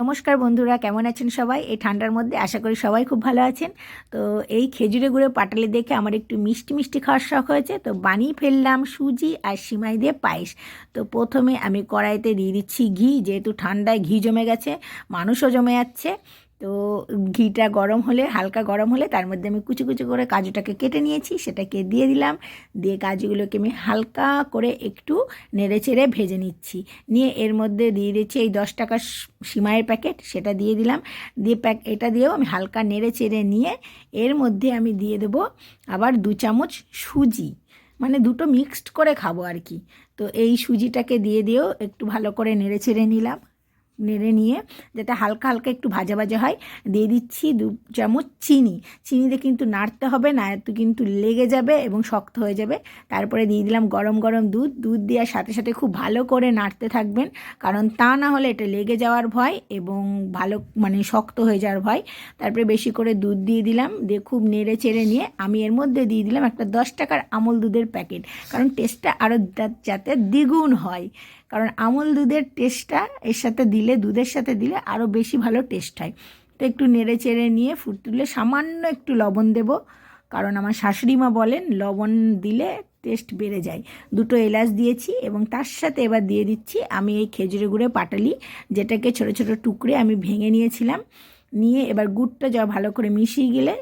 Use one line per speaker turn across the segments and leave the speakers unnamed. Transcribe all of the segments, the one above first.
নমস্কার বন্ধুরা, কেমন আছেন সবাই? এই ঠান্ডার মধ্যে আশা করি সবাই খুব ভালো আছেন। তো এই খেজুরে গুঁড়ো পাটালি দেখে আমার একটু মিষ্টি মিষ্টি খাওয়ার শখ হয়েছে। তো বানিয়ে ফেললাম সুজি আর সিমাই দিয়ে পায়েস। তো প্রথমে আমি কড়াইতে দিয়ে দিচ্ছি ঘি, যেহেতু ঠান্ডায় ঘি জমে গেছে, মানুষও জমে যাচ্ছে। তো ঘিটা গরম হলে, হালকা গরম হলে তার মধ্যে আমি কুচি কুচি করে কাজুটাকে কেটে নিয়েছি, সেটাকে দিয়ে দিলাম। দিয়ে কাজুগুলোকে আমি হালকা করে একটু নেড়ে চেড়ে ভেজে নিচ্ছি। নিয়ে এর মধ্যে দিয়ে দিচ্ছি এই দশ টাকার সিমাইয়ের প্যাকেট, সেটা দিয়ে দিলাম। দিয়ে প্যাক, এটা দিয়েও আমি হালকা নেড়ে চেড়ে নিয়ে এর মধ্যে আমি দিয়ে দেবো আবার দু চামচ সুজি। মানে দুটো মিক্সড করে খাব আর কি। তো এই সুজিটাকে দিয়ে দিয়েও একটু ভালো করে নেড়ে চেড়ে নিলাম। নেড়ে নিয়ে যাতে হালকা হালকা একটু ভাজা ভাজা হয়, দিয়ে দিচ্ছি দু চামচ চিনি। চিনিতে কিন্তু নাড়তে হবে না এত কিন্তু লেগে যাবে এবং শক্ত হয়ে যাবে। তারপরে দিয়ে দিলাম গরম গরম দুধ। দুধ দেওয়ার সাথে সাথে খুব ভালো করে নাড়তে থাকবেন, কারণ তা না হলে এটা লেগে যাওয়ার ভয় এবং ভালো মানে শক্ত হয়ে যাওয়ার ভয়। তারপরে বেশি করে দুধ দিয়ে দিলাম, দিয়ে খুব নেড়ে চেড়ে নিয়ে আমি এর মধ্যে দিয়ে দিলাম একটা দশ টাকার আমল দুধের প্যাকেট, কারণ টেস্টটা আরও যাতে দ্বিগুণ হয়। কারণ আমল দুধের টেস্টটা এর সাথে দিলে দুধের সাথে দিলে আরও বেশি ভালো টেস্ট হয়। তো একটু নেড়ে চেড়ে নিয়ে ফুট তুলে সামান্য একটু লবণ দেব। কারণ আমার শাশুড়ি মা বলেন, লবণ দিলে টেস্ট বেড়ে যায়। দুটো এলাচ দিয়েছি এবং তার সাথে এবার দিয়ে দিচ্ছি আমি এই খেজুরে গুঁড়ে পাটালি, যেটাকে ছোট ছোট টুকরে আমি ভেঙে নিয়েছিলাম। নিয়ে এবার গুড়টা যা ভালো করে মিশিয়ে গেলে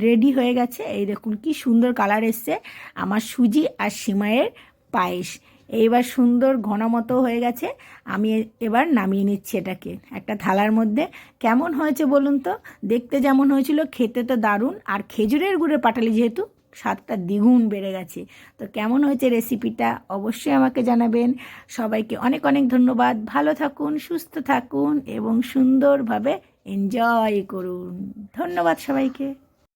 রেডি হয়ে গেছে। এই দেখুন কি সুন্দর কালার এসছে। আমার সুজি আর সিমাইয়ের পায়েস। এইবার সুন্দর ঘন মতো হয়ে গেছে, আমি এবার নামিয়ে নিচ্ছি এটাকে। একটা থালার মধ্যে। কেমন হয়েছে বলুন তো? দেখতে যেমন হয়েছিল, খেতে তো দারুণ। আর খেজুরের গুড়ের পাটালি যেহেতু, স্বাদটা দ্বিগুণ বেড়ে গেছে। তো কেমন হয়েছে রেসিপিটা অবশ্যই আমাকে জানাবেন। সবাইকে অনেক অনেক ধন্যবাদ। ভালো থাকুন, সুস্থ থাকুন এবং সুন্দরভাবে এনজয় করুন। ধন্যবাদ সবাইকে।